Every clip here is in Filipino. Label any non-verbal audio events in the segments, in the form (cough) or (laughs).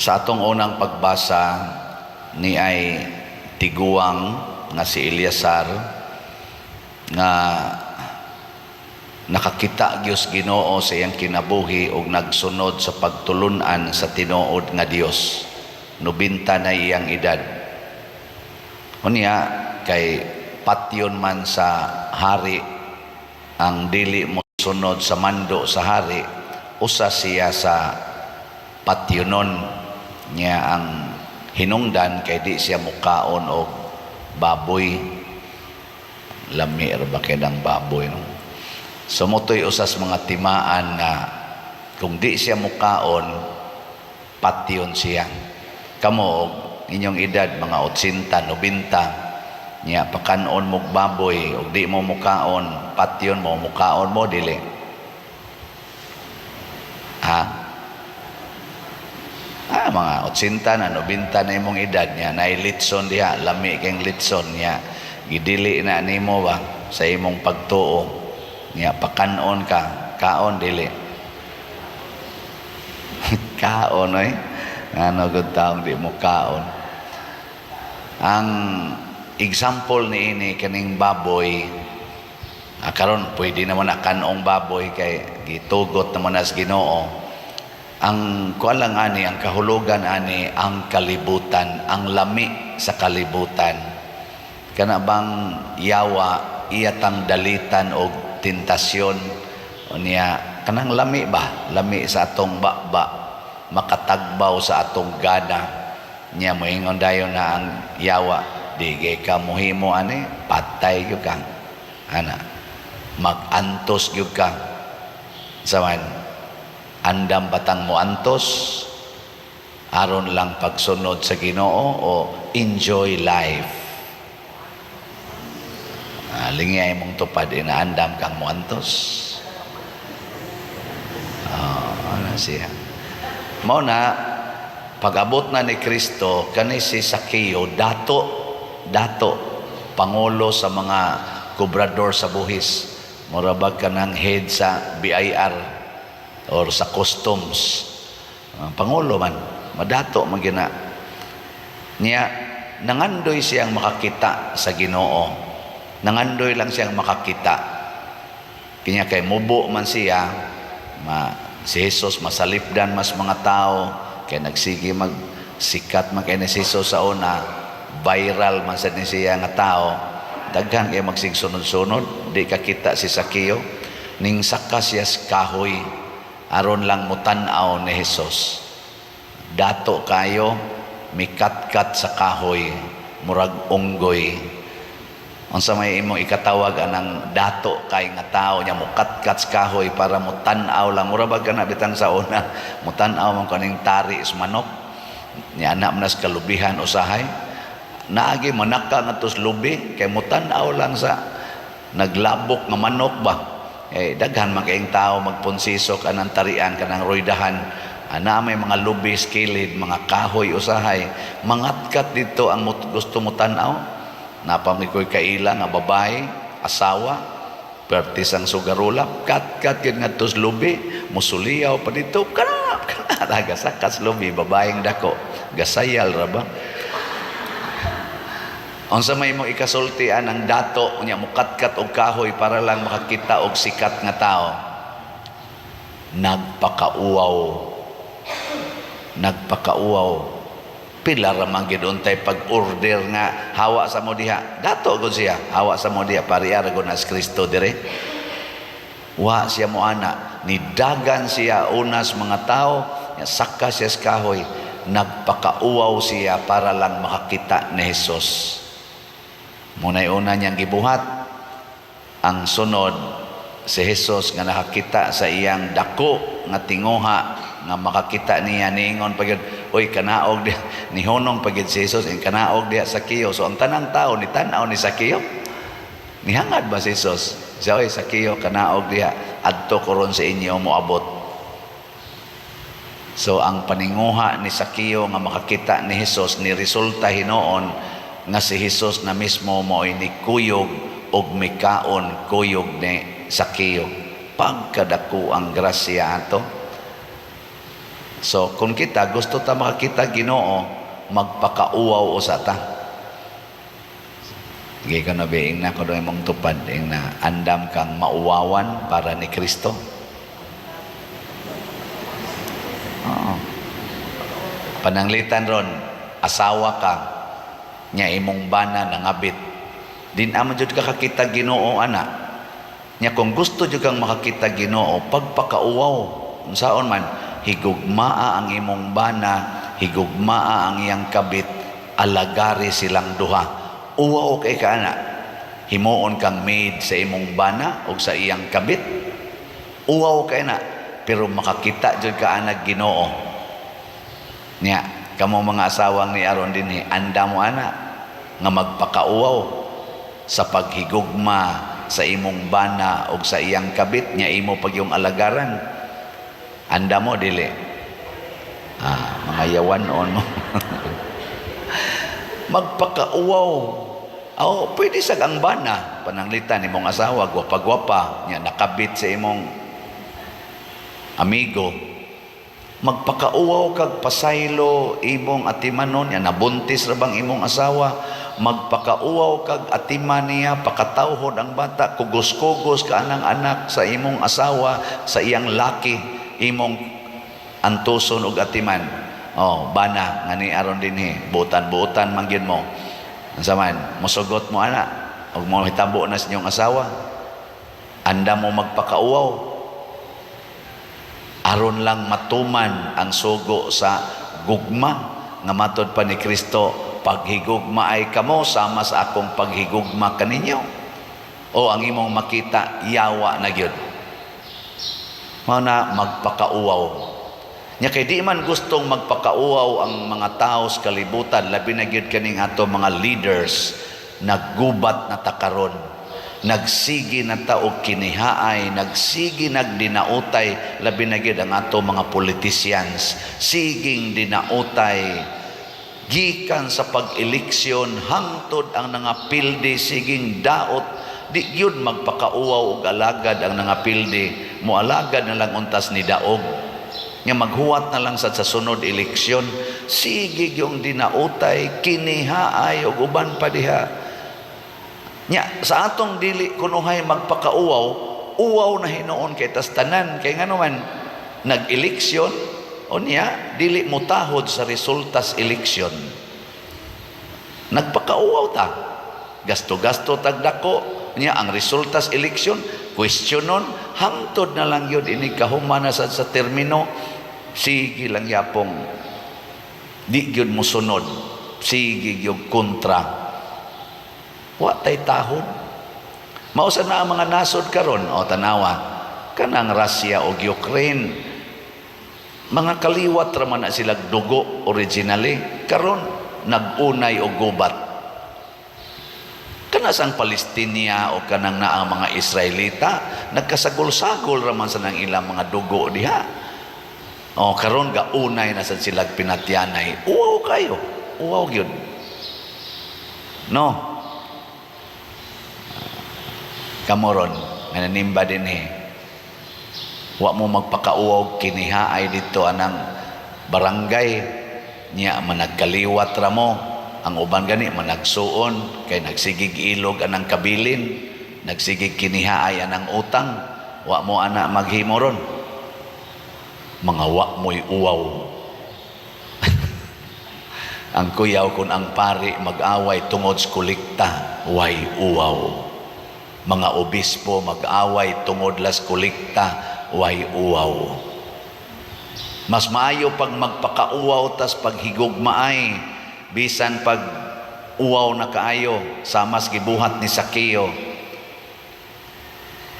Sa atong unang pagbasa ni ay tiguang nga si Eliasar nga nakakita Dios Ginoo sa iyang kinabuhi ug nagsunod sa pagtulunan sa tinuod nga Dios. Nubinta na iyang edad. Unya kay patyon man sa hari ang dili mo sunod sa mando sa hari usa siya sa patyonon niya ang hinungdan kay di siya mukaon og baboy. Lami ra ba kay ng baboy no? Sumutoy usas mga timaan na kung di siya mukaon patyon siya. Kamo og inyong edad mga 80 90 niya pakanon mo baboy ug di mo mukaon patyon mo mukaon mo dili ah mga 80 na 90 na imong edad niya. Na litson diha lami kang litson niya. Gidili na nimo ba sa imong pagtuo? Niya pakanon ka. Kaon dili. (laughs) Kaon oy. Ano gud taong di mo kaon. Ang example ni ini kaning baboy ah, pwede naman na kanong baboy kay gitugot naman as Ginoo ang kuan lang ani ang kahulugan ani ang kalibutan ang lami sa kalibutan. Kana bang yawa iyatang dalitan og tentasyon? Unya kanang lami ba? Lami sa atong bakba makatagbaw sa atong gana niya moingon dayon na ang yawa di ka muhimo ani patay gyud ka. Ana magantos gyud ka. Saman andam batang mo antos aron lang pagsunod sa Ginoo o enjoy life. Ah, lingay mong tupad inaandam kang mo antos. Ah, ano siya? Mao na pag-abot na ni Kristo kani si Sakeo dato dato pangulo sa mga kubrador sa buhis. Murabag ka ng head sa BIR or sa customs. Uh, pangulo man madato magina niya nangandoy siyang makakita sa Ginoo. Nangandoy lang siyang makakita. Kanya kay mubo man siya ma si Jesus masalipdan mas mga tao. Kay nagsige mag sikat man kay ni si Jesus sa una viral man sa ni siya nga tao. Daghan kay magsigsunod-sunod di kakita si Sakeo ning saka siya kahoy aron lang mutan-aw ni Jesus. Dato kayo mikatkat sa kahoy murag unggoy. Unsa may imong ikatawag anang dato kay nga tao nya mukatkat sa kahoy para mutan-aw lang. Mura bag kana bitan sa una? (laughs) Mutan-aw man kaning tari is manok. Nya anak sa kalubihan usahay. Naagi manaka nga tos lubi kay mutan-aw lang sa naglabok nga manok ba eh daghan man kayong tao magponsiso kanang tarian kanang roydahan ana may mga lubis kilid mga kahoy usahay. Mangatkat dito ang mut- gusto mo tan-aw. Napamikoy kaila nga babae asawa pertis ang sugarulap kat kat yun nga tos lubi musuliyaw pa dito. Kana kana (laughs) gasakas lubi babaeng dako. Gasayal ra ba Unsa may mo ikasultian ang dato unya mukatkat og kahoy para lang makakita og sikat nga tao. Nagpakauaw. Nagpakauaw. Pila ra man gid untay pag-order nga hawa sa mo diha. Dato gud siya, hawa sa mo diha gud as Kristo dire. Wa siya mo ana, nidagan siya unas mga tao, saka siya sa kahoy. Nagpakauaw siya para lang makakita ni Jesus. Muna'y una niyang gibuhat ang sunod si Jesus nga nakakita sa iyang dako nga tinguha nga makakita niya niingon pagid oy kanaog di (laughs) ni honong pagid si Jesus in kanaog diha sa kiyo. So ang tanang tao ni tan-aw ni sa kiyo. Nihangad ba si Jesus? Siya oy sa kiyo kanaog diha. Adto koron sa inyo moabot. So ang paninguha ni Sakio nga makakita ni Jesus ni resulta hinoon nga si Jesus na mismo mo ni kuyog og mikaon kuyog ni Sakio. Pagkadako ang grasya ato. So, kung kita, gusto ta makakita ginoo, magpakauaw o sa ta. Sige ka na being na kung mong tupad, ing na andam kang mauwawan para ni Kristo. Oo. Pananglitan ron, asawa ka, nya imong bana nangabit. Din amon jud ka kakita Ginoo ana. Nya kung gusto jud kang makakita Ginoo, pagpakauwaw, unsaon man, higugmaa ang imong bana, higugmaa ang iyang kabit, alagari silang duha. Uwaw kay ka ana. Himuon kang maid sa imong bana o sa iyang kabit. Uwaw kay na. Pero makakita jud ka ana Ginoo. Nya, kamo mga asawang ni Aron din eh, anda mo ana nga magpakauwaw sa paghigugma sa imong bana o sa iyang kabit nya imo pag yung alagaran. Anda mo dili. Ah, mga yawan on mo. (laughs) magpakauwaw. Oh, pwede sa ang bana pananglitan imong asawa gwapa-gwapa nya nakabit sa imong amigo magpakauwaw kag pasaylo imong atimanon ya nabuntis ra bang imong asawa? Magpakauwaw kag atiman niya pakatawhod ang bata kugos-kugos ka anang anak sa imong asawa sa iyang laki imong antuson og atiman. Oh bana nga ni aron dinhi butan-butan man mo. Unsa man mosugot mo ana og mo hitabo na sa inyong asawa. Anda mo magpakauwaw aron lang matuman ang sugo sa gugma nga matod pa ni Kristo paghigugma ay kamo sama sa akong paghigugma kaninyo. O ang imong makita yawa na gyud. Mao na magpakauwaw. Nya kay di man gustong magpakauwaw ang mga tao sa kalibutan labi na gyud kaning ato mga leaders naggubat na takaron nagsigi na taog kinihaay, nagsigi nagdinautay, labi na ang ato mga politicians, siging dinautay, gikan sa pag-eleksyon, hangtod ang nangapildi, siging daot, di yun magpakauwaw og alagad ang nangapildi, mo alagad na lang untas ni daog, nga maghuwat na lang sa, sa sunod eleksyon, sigig yung dinautay, kinihaay, og uban pa diha, Nya sa atong dili kunuhay magpakauwaw, uwaw na hinuon kay tas tanan kay ngano man nag-eleksyon o niya dili mutahod sa resulta sa eleksyon. Nagpakauwaw ta. Gasto-gasto tagdako niya ang resulta sa eleksyon, questionon hangtod na lang yun ini kahuman na sa, termino. Sige lang yapong. Di gyud mo sige gyud kontra Wa tay tahon. Mausa na ang mga nasod karon o tanawa kanang Russia o Ukraine. Mga kaliwat ra man na sila dugo originally karon nagunay og gubat. Kana sang Palestina o kanang naa mga Israelita nagkasagol-sagol ra man sa nang ilang mga dugo diha. O karon gaunay na sa sila pinatyanay. Uwaw kayo. Uwaw gyud. No, kamoron nga nanimba din eh wa mo magpakauwag kinihaay dito anang barangay. Niya managkaliwat ra mo. Ang uban gani managsuon kay nagsigig ilog anang kabilin. Nagsigig kinihaay anang utang. Wa mo ana maghimoron. Mga wa mo'y uwaw. (laughs) Ang kuyaw kun ang pari mag-away tungod sa kulikta way uwaw mga obispo mag-away tungod las kulikta way uwaw. Mas maayo pag magpakauwaw tas paghigugmaay bisan pag uwaw na kaayo sa mas gibuhat ni Sakeo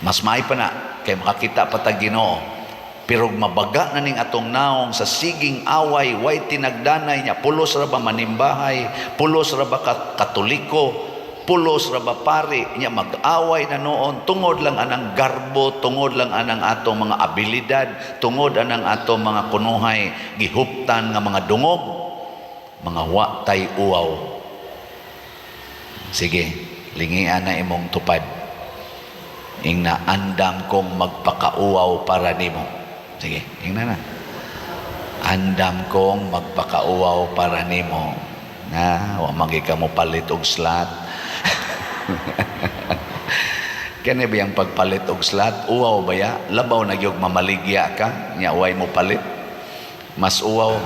mas maay pa na kay makakita pa ta Ginoo. Pero mabaga na ning atong naong sa siging away way tinagdanay niya pulos ra ba manimbahay pulos ra ba katoliko pulos ra ba pari nya mag-away na noon? Tungod lang anang garbo tungod lang anang atong mga abilidad tungod anang atong mga kunuhay gihuptan nga mga dungog? Mga wa tay uwaw. Sige lingian na imong tupad. Ing na andam kong magpakauwaw para nimo. Sige ingna na andam kong magpakauaw para nimo. Na, wa magi ka mo palit og slot. (laughs) Kani ba yung pagpalit og slot? Uwaw ba ya? Labaw na gyud mamaligya ka, nya way mo palit. Mas uwaw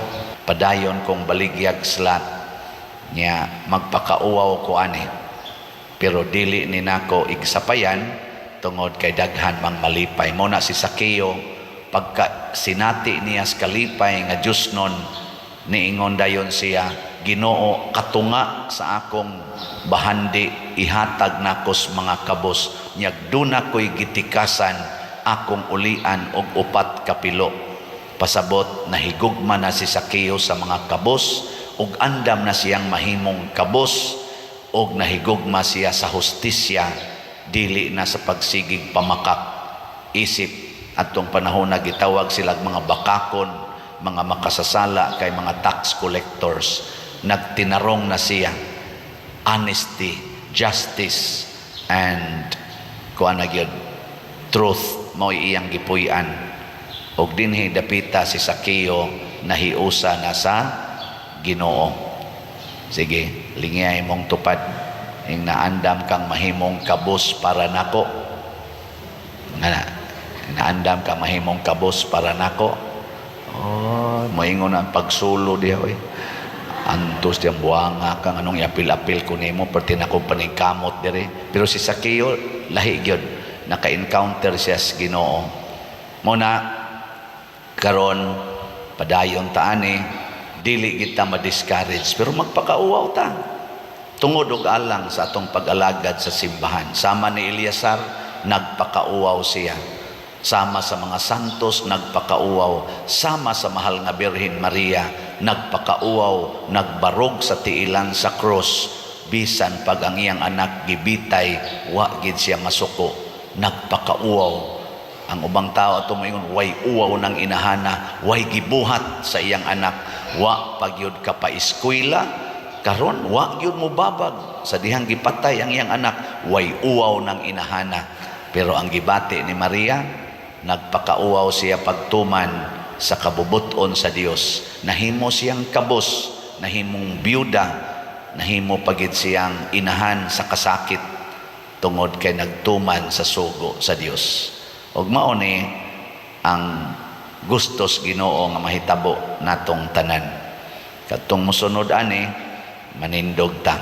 padayon kong baligyag slot. Nya magpakauwaw ko ani. Pero dili ni nako igsapayan tungod kay daghan mang malipay. Mo na si Sakeo pagka sinati niya sa kalipay nga Diyos nun niingon dayon siya Ginoo katunga sa akong bahandi ihatag nakos mga kabos. Nyag duna ko'y gitikasan akong ulian og upat kapilo pasabot nahigugma na si Sakeo sa mga kabos ug andam na siyang mahimong kabos ug nahigugma siya sa hustisya dili na sa pagsigig pamakak. Isip atong panahon na gitawag silag mga bakakon mga makasasala kay mga tax collectors nagtinarong na siya. Honesty justice and kuan na truth mao iyang gipuy-an. Og dinhi dapita si Sakeo nahiusa na sa Ginoo. Sige lingay mong tupad. Ing naandam kang mahimong kabos para nako. Nga na naandam ka mahimong kabos para nako. Oh moingon ang pagsulo diha oy antos diyang buanga kang anong iapil-apil ko nimo perti na kong paningkamot dire. Pero si Sakeo lahi gyud. Naka-encounter siya sa Ginoo. Mo na karon padayon ta ani dili kita ma-discourage pero magpakauaw ta. Tungod og alang sa atong pag-alagad sa simbahan sama ni Eliasar nagpakauaw siya. Sama sa mga santos nagpakauaw sama sa mahal nga Birhen Maria nagpakauaw nagbarog sa tiilan sa cross. Bisan pag ang iyang anak gibitay wa gid siya masuko. Nagpakauaw. Ang ubang tao ato moingon way uwaw ng inahana way gibuhat sa iyang anak. Wa pagyud ka pa eskwela karon wa gyud mo babag sa dihang gipatay ang iyang anak. Way uwaw ng inahana. Pero ang gibati ni Maria nagpakauaw siya pagtuman sa kabubuton sa Dios nahimo siyang kabos nahimong byuda nahimo pagit siyang inahan sa kasakit tungod kay nagtuman sa sugo sa Dios ug mao ni ang gustos Ginoo nga mahitabo natong tanan. Katong mosunod ani manindog ta